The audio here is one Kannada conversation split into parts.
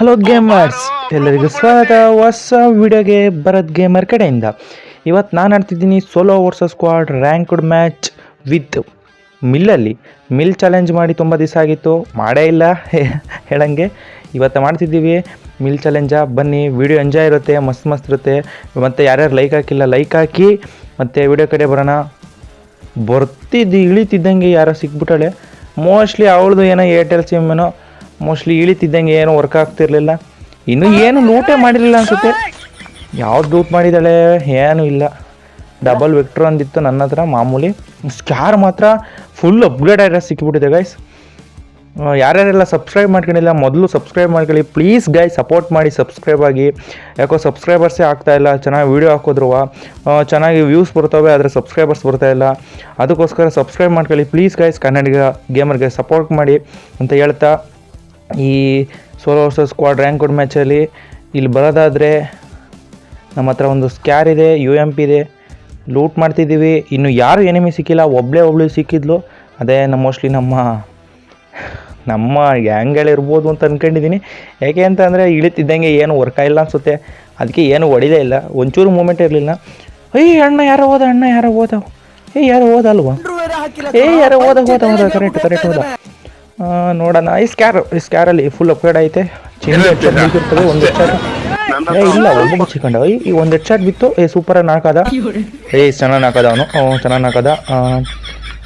ಹಲೋ ಗೇಮರ್ಸ್ ಎಲ್ಲರಿಗೂ ಸ್ವಾಗತ. ಹೊಸ ವಿಡಿಯೋಗೆ ಭರತ್ ಗೇಮರ್ ಕಡೆಯಿಂದ. ಇವತ್ತು ನಾನು ಆಡ್ತಿದ್ದೀನಿ solo versus squad ranked match with ಮಿಲ್ಲಲ್ಲಿ mill challenge ಮಾಡಿ ತುಂಬ ದಿವಸ ಆಗಿತ್ತು. ಮಾಡೇ ಇಲ್ಲ ಹೇಳಂಗೆ. ಇವತ್ತು ಮಾಡ್ತಿದ್ದೀವಿ. ಮಿಲ್ ಚಾಲೆಂಜ ಬನ್ನಿ. ವಿಡಿಯೋ ಎಂಜಾಯ್ ಇರುತ್ತೆ, ಮಸ್ತ್ ಮಸ್ತ್ ಇರುತ್ತೆ. ಮತ್ತು ಯಾರ್ಯಾರು ಲೈಕ್ ಹಾಕಿಲ್ಲ ಲೈಕ್ ಹಾಕಿ. ಮತ್ತು ವಿಡಿಯೋ ಕಡೆ ಬರೋಣ. ಬರ್ತಿದ್ದು, ಇಳಿತಿದ್ದಂಗೆ ಯಾರೋ ಸಿಕ್ಬಿಟ್ಟಾಳೆ. ಮೋಸ್ಟ್ಲಿ ಅವಳದು ಏನೋ ಏರ್ಟೆಲ್ ಸಿಮ್ ಏನೋ ಮೋಸ್ಟ್ಲಿ ಇಳಿತಿದ್ದಂಗೆ ಏನೋ ವರ್ಕ್ ಆಗ್ತಿರ್ಲಿಲ್ಲ. ಇನ್ನೂ ಏನು ಲೂಟೇ ಮಾಡಿರಲಿಲ್ಲ ಅನ್ಸುತ್ತೆ. ಯಾವ್ದು ಲೂಟ್ ಮಾಡಿದ್ದಾಳೆ ಏನೂ ಇಲ್ಲ. ಡಬಲ್ ವಿಕ್ಟ್ರ್ ಅಂದಿತ್ತು ನನ್ನ ಹತ್ರ ಮಾಮೂಲಿ. ಸ್ಕ್ಯಾರ್ ಮಾತ್ರ ಫುಲ್ ಅಪ್ಗ್ರೇಡ್ ಆಗಿರೋ ಸಿಕ್ಕಿಬಿಟ್ಟಿದೆ ಗೈಸ್ ಯಾರ್ಯಾರೆಲ್ಲ ಸಬ್ಸ್ಕ್ರೈಬ್ ಮಾಡ್ಕೊಂಡಿಲ್ಲ, ಮೊದಲು ಸಬ್ಸ್ಕ್ರೈಬ್ ಮಾಡ್ಕೊಳ್ಳಿ. ಪ್ಲೀಸ್ ಗೈ ಸಪೋರ್ಟ್ ಮಾಡಿ ಸಬ್ಸ್ಕ್ರೈಬ್ ಆಗಿ. ಯಾಕೋ ಸಬ್ಸ್ಕ್ರೈಬರ್ಸೇ ಆಗ್ತಾ ಇಲ್ಲ, ಚೆನ್ನಾಗಿ ವೀಡಿಯೋ ಹಾಕಿದ್ರು ಚೆನ್ನಾಗಿ ವ್ಯೂಸ್ ಬರ್ತವೆ, ಆದರೆ ಸಬ್ಸ್ಕ್ರೈಬರ್ಸ್ ಬರ್ತಾ ಇಲ್ಲ. ಅದಕ್ಕೋಸ್ಕರ ಸಬ್ಸ್ಕ್ರೈಬ್ ಮಾಡ್ಕೊಳ್ಳಿ. ಪ್ಲೀಸ್ ಗೈಸ್ ಕನ್ನಡಿಗ ಗೇಮರ್ಗೆ ಸಪೋರ್ಟ್ ಮಾಡಿ ಅಂತ ಹೇಳ್ತಾ ಈ ಸೋಲೋ ವರ್ಸಸ್ ಸ್ಕ್ವಾಡ್ ರ್ಯಾಂಕ್ಡ್ ಮ್ಯಾಚಲ್ಲಿ ಇಲ್ಲಿ ಬರೋದಾದರೆ ನಮ್ಮ ಹತ್ರ ಒಂದು ಸ್ಕ್ಯಾರ್ ಇದೆ ಯು ಎಂ ಪಿ ಇದೆ. ಲೂಟ್ ಮಾಡ್ತಿದ್ದೀವಿ. ಇನ್ನು ಯಾರು ಎನಿಮಿ ಸಿಕ್ಕಿಲ್ಲ ಒಬ್ಬಳೇ ಒಬ್ಳು ಸಿಕ್ಕಿದ್ಲು. ಅದೇ ನಮ್ಮ ಮೋಸ್ಟ್ಲಿ ನಮ್ಮ ನಮ್ಮ ಹ್ಯಾಂಗಳಿರ್ಬೋದು ಅಂತ ಅಂದ್ಕೊಂಡಿದ್ದೀನಿ ಯಾಕೆ ಅಂತ ಅಂದರೆ ಇಳಿತಿದ್ದಂಗೆ ಏನು ವರ್ಕ್ ಇಲ್ಲ ಅನಿಸುತ್ತೆ. ಅದಕ್ಕೆ ಏನು ಹೊಡಿದೇ ಇಲ್ಲ. ಒಂಚೂರು ಮೂಮೆಂಟ್ ಇರಲಿಲ್ಲ. ಏಯ್ ಅಣ್ಣ ಯಾರೋ ಹೋದ ಅಣ್ಣ ಯಾರೋ ಹೋದವು ಏಯ್ ಯಾರೋ ಓದಲ್ವಾ ಏಯ್ ಯಾರೋ ಓದ ಹೋದ ಹೋದ. ಕರೆಕ್ಟ್ ಕರೆಕ್ಟ್ ಹೋದ. ನೋಡೋಣ. ಈ ಸ್ಕ್ಯಾರ್ ಈ ಸ್ಕ್ಯಾರಲ್ಲಿ ಫುಲ್ ಅಪ್ಗ್ರೇಡ್ ಐತೆ. ಚೇಂಜ್ ಇರ್ತದೆ ಒಂದು ಇಲ್ಲ ಚಿಕಂಡ ಈ ಒಂದು ಹೆಡ್ ಶಾಟ್ ಬಿತ್ತು. ಏ ಸೂಪರಾಗಿ ನಾಲ್ಕಾದ ಏ ಚೆನ್ನಾಗಿ ನಾಲ್ಕದ ಅವನು. ಚೆನ್ನಾಗಿ ನಾಲ್ಕದ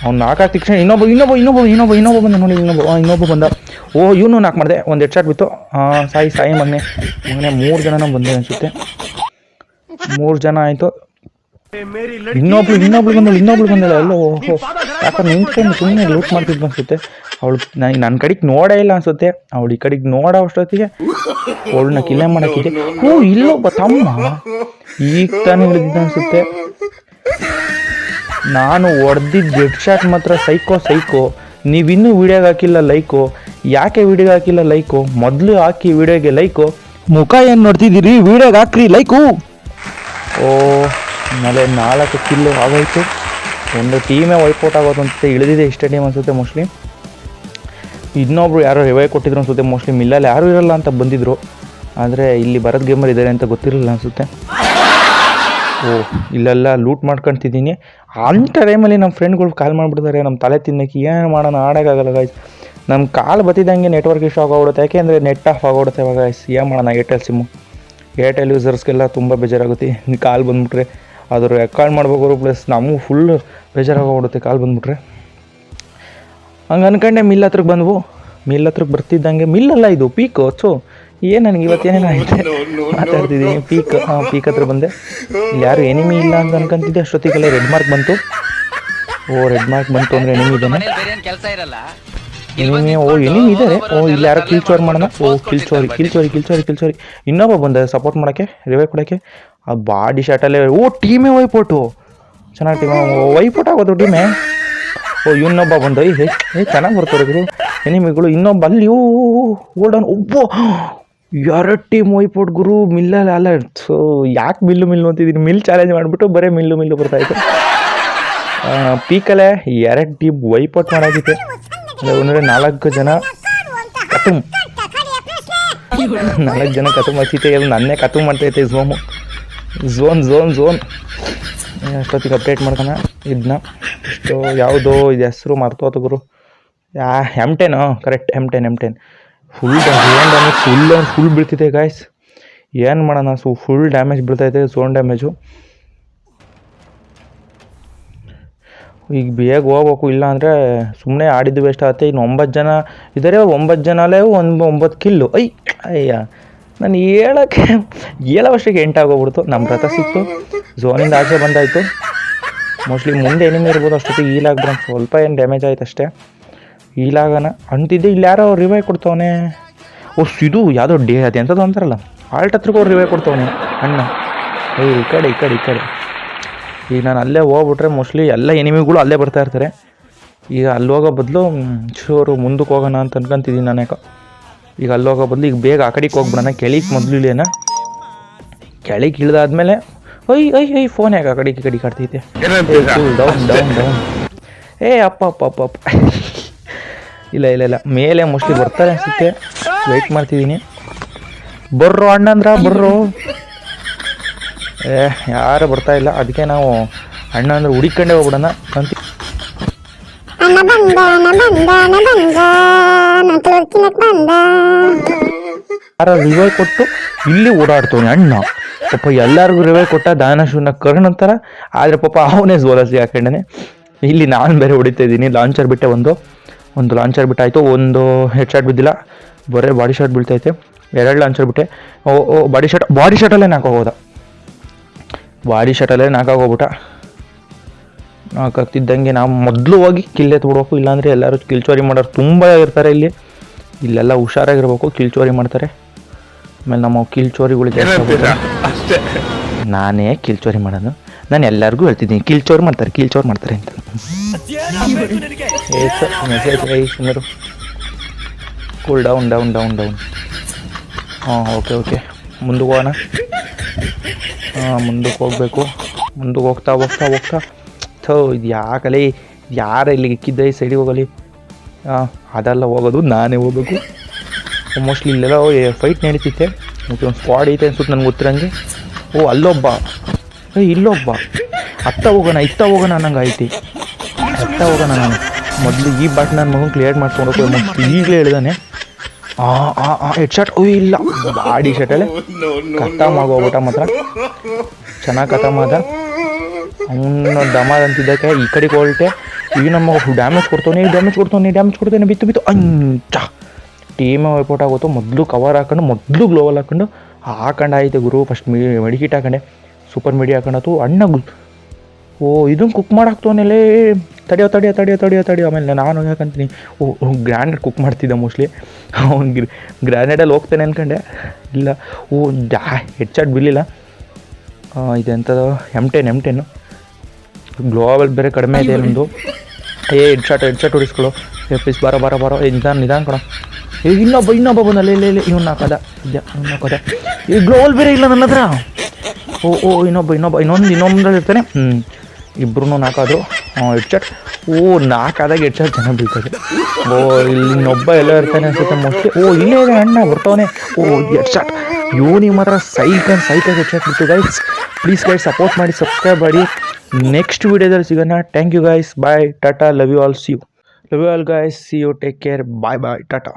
ಅವ್ನು ನಾಲ್ಕಾದ ತಕ್ಷಣ ಇನ್ನೊಬ್ಬ ಇನ್ನೊಬ್ಬ ಇನ್ನೊಬ್ಬ ಇನ್ನೊಬ್ಬ ಇನ್ನೊಬ್ಬ ಬಂದ. ನೋಡಿ ಇನ್ನೊಬ್ಬ ಇನ್ನೊಬ್ಬ ಬಂದ. ಓ ಇವನು ನಾಕ್ ಮಾಡಿದೆ. ಒಂದು ಹೆಡ್ ಶಾಟ್ ಬಿತ್ತು ಸಾಯಿ ಸಾಯಿ ಮೊನ್ನೆ ಮೊನ್ನೆ ಮೂರು ಜನನ ಬಂದೆ ಅನಿಸುತ್ತೆ. ಮೂರು ಜನ ಆಯಿತು. ಇನ್ನೊಬ್ಳು ಇನ್ನೊಬ್ಳು ಬಂದಳು ಇನ್ನೊಬ್ಳು ಬಂದಳು. ಅಲ್ಲೋ ಓಹೋ. ಯಾಕಂದ್ರೆ ನಿಂತ್ಕೊಂಡು ಸುಮ್ಮನೆ ಲೂಟ್ ಮಾಡ್ತಿದ್ದು ಅನ್ಸುತ್ತೆ. ಅವಳು ನನಗೆ ನನ್ನ ಕಡೆಗೆ ನೋಡೇ ಇಲ್ಲ ಅನ್ಸುತ್ತೆ. ಅವಳು ಈ ಕಡೆಗೆ ನೋಡೋ ಅಷ್ಟೊತ್ತಿಗೆ ಅವಳನ್ನ ಕಿಲ್ಲೆ ಮಾಡೋಕ್ಕಿದೆ ಓ ಇಲ್ಲೊಬ್ಬ ತಮ್ಮ. ಈಗ ತಾನೇ ಹಿಡಿದಿದ್ದ ಅನ್ಸುತ್ತೆ. ನಾನು ಹೊಡೆದಿದ್ದ ಜೆಡ್ ಶಾಟ್ ಮಾತ್ರ ಸೈಕೋ ಸೈಕೋ. ನೀವಿನ್ನೂ ವೀಡಿಯೋಗೆ ಹಾಕಿಲ್ಲ ಲೈಕು. ಯಾಕೆ ವೀಡಿಯೋಗೆ ಹಾಕಿಲ್ಲ ಲೈಕು? ಮೊದಲು ಹಾಕಿ ವೀಡಿಯೋಗೆ ಲೈಕು. ಮುಖ ಏನು ನೋಡ್ತಿದ್ದೀರಿ? ವೀಡಿಯೋಗೆ ಹಾಕ್ರಿ, ಲೈಕು. ಓ ಆಮೇಲೆ ನಾಲ್ಕು ಕಿಲ್ಲು ಆಗೋಯ್ತು ಒಂದು ಟೀಮೇ ವೈಪೌಟ್ ಆಗೋದು ಅನ್ಸುತ್ತೆ. ಇಳಿದಿದೆ ಇಷ್ಟೇ ಟೀಮ್ ಅನ್ಸುತ್ತೆ ಮೋಸ್ಟ್ಲಿ. ಇನ್ನೊಬ್ರು ಯಾರೋ ರಿವೈ ಕೊಟ್ಟಿದ್ರು ಅನ್ಸುತ್ತೆ. ಮೋಸ್ಟ್ಲಿ ಮಿಲ್ಲಲ್ಲಿ ಯಾರೂ ಇರಲ್ಲ ಅಂತ ಬಂದಿದ್ರು. ಆದರೆ ಇಲ್ಲಿ ಭರತ್ ಗೇಮರ್ ಇದ್ದಾರೆ ಅಂತ ಗೊತ್ತಿರಲಿಲ್ಲ ಅನಿಸುತ್ತೆ. ಓ, ಇಲ್ಲೆಲ್ಲ ಲೂಟ್ ಮಾಡ್ಕೊತಿದ್ದೀನಿ. ಅಂಥ ಟೈಮಲ್ಲಿ ನಮ್ಮ ಫ್ರೆಂಡ್ಗಳು ಕಾಲ್ ಮಾಡಿಬಿಡ್ತಾರೆ ನಮ್ಮ ತಲೆ ತಿನ್ನಕ್ಕೆ ಏನು ಮಾಡೋಣ? ಆಡೋಕ್ಕಾಗಲ್ಲ ಗಾಯ್ಸ್ ನಮ್ಮ ಕಾಲ್ ಬತ್ತಿದಂಗೆ ನೆಟ್ವರ್ಕ್ ಇಶ್ಯೂ ಆಗೋಗ್ಬಿಡುತ್ತೆ. ಯಾಕೆಂದರೆ ನೆಟ್ ಆಫ್ ಆಗೋಗುತ್ತೆ ಇವಾಗ ಗಾಯ್ಸ್ ಏನು ಮಾಡೋಣ? ಏರ್ಟೆಲ್ ಸಿಮ್ಮು ಏರ್ಟೆಲ್ ಯೂಸರ್ಸ್ಗೆಲ್ಲ ತುಂಬ ಬೇಜಾರಾಗುತ್ತೆ. ಕಾಲ್ ಬಂದುಬಿಟ್ರೆ. ಅದರ ರೆಕಾರ್ಡ್ ಮಾಡ್ಬೇಕು ಪ್ಲಸ್ ನಮಗೂ ಫುಲ್ ಬೇಜಾರಾಗೋಗ್ಬಿಡುತ್ತೆ ಕಾಲ್ ಬಂದುಬಿಟ್ರೆ. ಹಂಗೆ ಅನ್ಕೊಂಡೆ ಮಿಲ್ ಹತ್ರಕ್ಕೆ ಬಂದ್ವು. ಮಿಲ್ ಹತ್ರಕ್ಕೆ ಬರ್ತಿದ್ದಂಗೆ ಮಿಲ್ ಅಲ್ಲ ಇದು ಪೀಕ್ ಸೊ ಏನು ನನಗೆ ಇವತ್ತೇನೇನು ಆಗಿದೆ ಮಾತಾಡ್ತಿದ್ದೀನಿ. ಪೀಕ್ ಹಾಂ ಪೀಕ್ ಹತ್ರ ಬಂದೆ. ಇಲ್ಲಿ ಯಾರು ಎನಿಮಿ ಇಲ್ಲ ಅಂತ ಅನ್ಕೊಂತಿದ್ದೆ ಅಷ್ಟೊತ್ತಿಗೆಲ್ಲ ರೆಡ್ ಮಾರ್ಕ್ ಬಂತು. ಓ ರೆಡ್ ಮಾರ್ಕ್ ಬಂತು ಅಂದರೆ ಎನಿಮಿ ಇದ್ದಾನೆ. ಮನೇಲಿ ಬೇರೆ ಏನ್ ಕೆಲಸ ಇರಲ್ಲ? ಎನಿಮಿ ಓ ಎನಿಮಿ ಇದ್ದಾರೆ. ಓ ಇಲ್ಲಿ ಯಾರೋ ಕಿಲ್ ಚೋರ್ ಮಾಡೋಣ. ಓ ಕಿಲ್ ಚೋರಿ ಕಿಲ್ ಚೋರಿ ಕಿಲ್ ಚೋರಿ ಕಿಲ್ ಚೋರಿ ಇನ್ನೊಬ್ಬ ಬಂದ ಸಪೋರ್ಟ್ ಮಾಡೋಕ್ಕೆ ರಿವೈವ್ ಕೊಡೋಕ್ಕೆ. ಆ ಬಾಡಿ ಶಾಟಲ್ಲೇ ಓ ಟೀಮೇ ವೈಪೋಟು ಚೆನ್ನಾಗಿ ಟೀಮ್ ವೈಪೋಟ್ ಆಗೋದು ಟೀಮೇ ಓ ಇನ್ನೊಬ್ಬ ಬಂದ ಹೇ ಏ, ಚೆನ್ನಾಗಿ ಬರ್ತಾರೆ ಗುರು. ಎನಿಮಿಗಳು ಇನ್ನೊಬ್ಬ ಅಲ್ಲಿ, ಓ ಓಡೋನ್ ಒಬ್ಬ! ಎರಡು ಟೀಮ್ ವೈಪೋಟ್ ಗುರು ಮಿಲ್ಲಲ್ಲಿ ಅಲ್ಲ ಸೊ, ಯಾಕೆ ಮಿಲ್ಲು ಮಿಲ್ಲು ಅಂತಿದ್ದೀನಿ ಮಿಲ್ ಚಾಲೆಂಜ್ ಮಾಡಿಬಿಟ್ಟು ಬರೀ ಮಿಲ್ಲು ಮಿಲ್ಲು ಬರ್ತಾಯಿತ್ತು ಪೀಕಲ್ಲೇ ಎರಡು ಟೀಮ್ ವೈಪೌಟ್ ಮಾಡಾಕಿತ್ತು ಅಂದರೆ ನಾಲ್ಕು ಜನ. ಕತುಮ್. ನಾಲ್ಕು ಜನ ಕತುಮ್ ಹಚ್ಚಿತೆ ಎಲ್ಲ ನನ್ನೇ ಕತುಮ್ ಮಾಡ್ತೈತೆ ಝೋಮು ಝೋನ್ ಝೋನ್ ಝೋನ್. ಅಷ್ಟೊತ್ತಿಗೆ ಅಪ್ಡೇಟ್ ಮಾಡ್ಕೋಣ ಇದನ್ನ ಇಷ್ಟು ಯಾವುದೋ ಇದು ಹೆಸರು ಮರ್ತೋತ ಗುರು. Yeah M ten correct M ten M ten full damage full full ಬೀಳ್ತಿದೆ ಗಾಯ್ಸ್ ಏನು ಮಾಡೋಣ, ಸೊ ಫುಲ್ ಡ್ಯಾಮೇಜ್ ಬೀಳ್ತೈತೆ ಸೋನ್ ಡ್ಯಾಮೇಜು ಈಗ ಬೇಗ ಹೋಗ್ಬೇಕು, ಇಲ್ಲ ಅಂದರೆ ಸುಮ್ಮನೆ ಆಡಿದ್ದು ವೇಸ್ಟ್ ಆಗುತ್ತೆ. ಇನ್ನು ಒಂಬತ್ತು ಜನ ಇದ್ದಾರೆ ಒಂಬತ್ತು ಜನಲೇ ಒಂದು, ಒಂಬತ್ತು ಕಿಲ್ಲು ಐ ಅಯ್ಯ. ನಾನು ಹೇಳೋಕ್ಕೆ ಹೇಳೋವಷ್ಟಕ್ಕೆ ಎಂಟಾಗೋಗ್ಬಿಡ್ತು. ನಮ್ಮ ರಥ ಸಿಕ್ತು. ಝೋನಿಂದ ಆಚೆ ಬಂದಾಯಿತು. ಮೋಸ್ಟ್ಲಿ ಮುಂದೆ ಏನೇನು ಇರ್ಬೋದು ಅಷ್ಟೊತ್ತಿಗೆ ಈಲಾಗ್ಬಿಡ ಸ್ವಲ್ಪ ಏನು ಡ್ಯಾಮೇಜ್ ಆಯ್ತು ಅಷ್ಟೇ. ಈಲಾಗನ ಅಂತಿದ್ದೆ ಇಲ್ಲಿ ಯಾರೋ ರಿವೈ ಕೊಡ್ತವನೆ. ಓ ಇದು ಯಾವುದೋ ಡೇ ಅದು ಎಂಥದ್ದು ಅಂತಾರಲ್ಲ. ಆಲ್ಟ್ ಹತ್ರಕ್ಕೆ ಅವ್ರು ರಿವೈ ಕೊಡ್ತವನೆ. ಅಣ್ಣ. ಏ, ಈ ಕಡೆ ಈ ಕಡೆ ಈ ಕಡೆ. ಈಗ ನಾನು ಅಲ್ಲೇ ಹೋಗ್ಬಿಟ್ರೆ ಮೋಸ್ಟ್ಲಿ ಎಲ್ಲ ಎನಿಮಿಗಳು ಅಲ್ಲೇ ಬರ್ತಾ ಇರ್ತಾರೆ. ಈಗ ಅಲ್ಲಿ ಹೋಗೋ ಬದಲು ಚೂರು ಮುಂದಕ್ಕೆ ಹೋಗೋಣ ಅಂತ ಅನ್ಕೊಂತಿದ್ದೀನಿ ನಾನು ಯಾಕೋ. ಈಗ ಅಲ್ಲೋಗೋ ಬಂದು ಈಗ ಬೇಗ ಆ ಕಡೆಗೆ ಹೋಗ್ಬಿಡೋಣ. ಕೆಳಗೆ ಮೊದಲು ಇಲ್ಲೇನ? ಕೆಳಗೆ ಇಳಿದಾದ್ಮೇಲೆ ಒಯ್ ಒಯ್ ಒಯ್ ಫೋನ್ ಯಾಕೆ ಆ ಕಡೆಗೆ ಈ ಕಡೆಗೆ ಕಾಡ್ತೈತೆ ಡೌನ್ ಡೌನ್ ಡೌನ್ ಏ ಅಪ್ಪ ಅಪ್ಪ ಅಪ್ಪ ಅಪ್ಪ. ಇಲ್ಲ ಇಲ್ಲ ಇಲ್ಲ. ಮೇಲೆ ಮೋಸ್ಟ್ಲಿ ಬರ್ತಾರೆ ಅನಿಸುತ್ತೆ. ವೆಯ್ಟ್ ಮಾಡ್ತಿದ್ದೀನಿ. ಬರ್ರೋ ಅಣ್ಣಂದ್ರ ಬರ್ರೋ. ಏ ಯಾರು ಬರ್ತಾ ಇಲ್ಲ. ಅದಕ್ಕೆ ನಾವು ಅಣ್ಣ ಅಂದ್ರೆ ಹುಡಿಕೊಂಡೇ ಹೋಗ್ಬಿಡೋಣ ಅಂತ ಅಣ್ಣ na ಅಣ್ಣ na banda ಬಂದ. ಯಾರ ರಿವೈ ಕೊಟ್ಟು ಇಲ್ಲಿ ಓಡಾಡ್ತವನೆ ಅಣ್ಣ. ಪಾಪ ಎಲ್ಲರಿಗೂ ರಿವೈ ಕೊಟ್ಟ ದಾನ ಶೂನ್ಯ ಕರ್ಣ ಅಂತಾರ ಆದರೆ ಪಾಪ ಅವನೇ ಜೋರಸಿ ಹಾಕೊಂಡನೆ ಇಲ್ಲಿ ನಾನು ಬೇರೆ ಹೊಡಿತಾ ಇದ್ದೀನಿ. ಲಾಂಚರ್ ಬಿಟ್ಟೆ ಒಂದು ಒಂದು ಲಾಂಚರ್ ಬಿಟ್ಟಾಯಿತು. ಒಂದು ಹೆಡ್ ಶಾಟ್ ಬಿದ್ದಿಲ್ಲ. ಬರೀ ಬಾಡಿ ಶಾಟ್ ಬೀಳ್ತೈತೆ ಎರಡು ಲಾಂಚರ್ ಬಿಟ್ಟೆ. ಓ ಓ ಬಾಡಿ ಶಾಟ್ ಬಾಡಿ ಶಾಟಲ್ಲೇ ನಾಕೋಗೋದ. ಬಾಡಿ ಶಾಟಲ್ಲೇ ನಾಕಾಗೋಗ್ಬಿಟ್ಟ. ನಾಕಾಗ್ತಿದ್ದಂಗೆ ನಾವು ಮೊದಲು ಹೋಗಿ ಕಿಲ್ಲೆ ಎತ್ಬಿಡ್ಬೇಕು ಇಲ್ಲಾಂದರೆ ಎಲ್ಲರೂ ಕಿಲ್ಚೋರಿ ಮಾಡೋರು ತುಂಬ ಇರ್ತಾರೆ ಇಲ್ಲಿ. ಇಲ್ಲೆಲ್ಲ ಹುಷಾರಾಗಿರ್ಬೇಕು ಕಿಲ್ಚೋರಿ ಮಾಡ್ತಾರೆ. ಆಮೇಲೆ ನಮ್ಮ ಕಿಲ್ ಚೋರಿಗಳು ಜಾಸ್ತಿ ಆಗ್ಬಿಟ್ರೆ ನಾನೇ ಕಿಲ್ಚೋರಿ ಮಾಡೋದು. ನಾನು ಎಲ್ಲರಿಗೂ ಹೇಳ್ತಿದ್ದೀನಿ ಕಿಲ್ ಚೋರಿ ಮಾಡ್ತಾರೆ ಕಿಲ್ ಚೋರಿ ಮಾಡ್ತಾರೆ ಅಂತ. Message cool down down down down ಹಾಂ ಓಕೆ ಓಕೆ ಮುಂದಕ್ಕೆ ಹೋಗೋಣ. ಹಾಂ ಮುಂದಕ್ಕೆ ಹೋಗಬೇಕು. ಮುಂದಕ್ಕೆ ಹೋಗ್ತಾ ಹೋಗ್ತಾ ಹೋಗ್ತಾ. ಥೋ ಇದು ಯಾಕಲೆ ಯಾರು ಇಲ್ಲಿ ಇಕ್ಕಿದ್ದ ಈ ಸೈಡಿಗೆ ಹೋಗಲಿ. ಹಾಂ ಅದೆಲ್ಲ ಹೋಗೋದು ನಾನೇ ಹೋಗಬೇಕು. ಮೋಸ್ಟ್ಲಿ ಇಲ್ಲೆಲ್ಲ ಫೈಟ್ ನಡೀತಿತ್ತೆ. ಮತ್ತು ಒಂದು ಸ್ಕ್ವಾಡ್ ಐತೆ ಅನ್ಸುತ್ತೆ ನನಗೆ ಗೊತ್ತಿರಂಗೆ ಓ ಅಲ್ಲೊಬ್ಬ. ಏ ಇಲ್ಲೊಬ್ಬ. ಅತ್ತ ಹೋಗೋಣ ಇತ್ತ ಹೋಗೋಣ ನಂಗೆ ಐತಿ ಅತ್ತ ಹೋಗೋಣ ನಾನು. ಮೊದಲು ಈ ಬಾಟ್ ನನ್ನ ಮಗನ ಕ್ಲಿಯರ್ ಮಾಡ್ಕೊಂಡು ಹೋಗ್ತೀನಿ ಈಗಲೇ ಹೇಳಿದಾನೆ. ಆ ಆ ಆ ಹೆಡ್ ಶಾಟ್ ಓ ಇಲ್ಲ. ಬಾಡಿ ಶರ್ಟಲ್ಲೇ ಕತ್ತ ಆಗೋಗ್ಬಿಟ್ಟ ಮಾತ್ರ. ಚೆನ್ನಾಗಿ ಕತ್ತ ಆದ ಅವನು ಅಂತಿದ್ದಕ್ಕೆ ಈ ಕಡೆಗೆ ಹೊರಟೆ ಈಗ ನಮ್ಮ ಡ್ಯಾಮೇಜ್ ಕೊಡ್ತಾನೆ ಡ್ಯಾಮೇಜ್ ಕೊಡ್ತಾನೆ ಡ್ಯಾಮೇಜ್ ಕೊಡ್ತಾನೆ, ಬಿತ್ತು ಬಿತ್ತು. ಅಂಚ. ಟೀಮ್ ವೈಪೌಟ್ ಆಗೋತು, ಮೊದಲು ಕವರ್ ಹಾಕೊಂಡು, ಮೊದಲು ಗ್ಲೋವಲ್ ಹಾಕೊಂಡು ಹಾಕೊಂಡು ಆಯ್ತು ಗುರು. ಫಸ್ಟ್ ಮಿ ಮೆಡಿಕಿಟ್ ಹಾಕೊಂಡೆ. ಸೂಪರ್ ಮೀಡಿಯಾ ಹಾಕೊಂಡತು, ಅಣ್ಣ ಓ ಇದನ್ನು ಕುಕ್ ಮಾಡಾಕ್ತವನಲ್ಲೇ ತಡಿಯೋ ತಡಿಯೋ ತಡಿಯೋ ತಡಿಯೋ ತಡಿಯೋ. ಆಮೇಲೆ ನಾನು ಯಾಕಂತೀನಿ? ಓ ಗ್ರ್ಯಾನೇಡ್ ಕುಕ್ ಮಾಡ್ತಿದ್ದೆ ಮೋಸ್ಟ್ಲಿ ಅವ್ನು ಗ್ರ್ಯಾನೇಡಲ್ಲಿ ಹೋಗ್ತಾನೆ ಅಂದ್ಕೊಂಡೆ ಇಲ್ಲ. ಓ ಜಾ ಶಾಟ್ ಬೀಳಿಲ್ಲ. ಇದೆಂಥದ್ದು M ten M ten global ಬೇರೆ ಕಡಿಮೆ ಇದೆ ನಿಮ್ಮದು ಏ ಹೆಡ್ ಶಾಟ್ ಹೆಡ್ ಶಾಟ್ ಹೊಡಿಸ್ಕೊಳ್ಳೋ. ಏ ಪ್ಲೀಸ್ ಬಾರೋ ಬಾರೋ ಬಾರೋ. ನಿಧಾನ ನಿಧಾನ ಕಣ ಏ ಇನ್ನೊಬ್ಬ ಇನ್ನೊಬ್ಬ ಬಂದಲ್ಲ. ಇಲ್ಲ ಇಲ್ಲ ಇವ್ನು ಹಾಕದ ಇದ್ಯಾ ಇವ್ನು ಹಾಕೋದ ಈ ಗ್ಲೋಬಲ್ ಬೇರೆ ಇಲ್ಲ ನನ್ನ ಹತ್ರ. ಓ ಓ ಇನ್ನೊಬ್ಬ ಇನ್ನೊಬ್ಬ ಇನ್ನೊಂದು ಇನ್ನೊಂದ್ರಲ್ಲಿ ಇರ್ತಾನೆ. ಹ್ಞೂ ಇಬ್ರು ನಾಲ್ಕಾದ್ರು ಹೆಡ್ ಶಾಟ್ ಓ ನಾಲ್ಕಾದಾಗ ಹೆಡ್ ಶಾಟ್ ಚೆನ್ನಾಗಿ ಬೀಳ್ತದೆ. ಓ ಇಲ್ಲಿ ಇನ್ನೊಬ್ಬ ಎಲ್ಲ ಇರ್ತಾನೆ ಅನ್ಸುತ್ತೆ ಮೋಸ್ಟ್ಲಿ ಓ ಇಲ್ಲೇ ಇದೆ ಅಣ್ಣ ಬರ್ತಾವನೆ ಓ ಹೆಡ್ ಶಾಟ್ ಇವನಿಗೆ ಮಾತ್ರ ಸೈಕ್ ಸೈಕಲ್ ಸೈಕಾಗಿ ಹೆಡ್ ಶಾಟ್ ಬಿಡ್ತು ಗೈಸ್ ಪ್ಲೀಸ್ ಗೈಸ್ ಸಪೋರ್ಟ್ ಮಾಡಿ ಸಬ್ಸ್ಕ್ರೈಬ್ ಮಾಡಿ. next video there sigana thank you guys. Bye. Tata. Love you all. See you. Love you all guys. See you. Take care. Bye bye tata.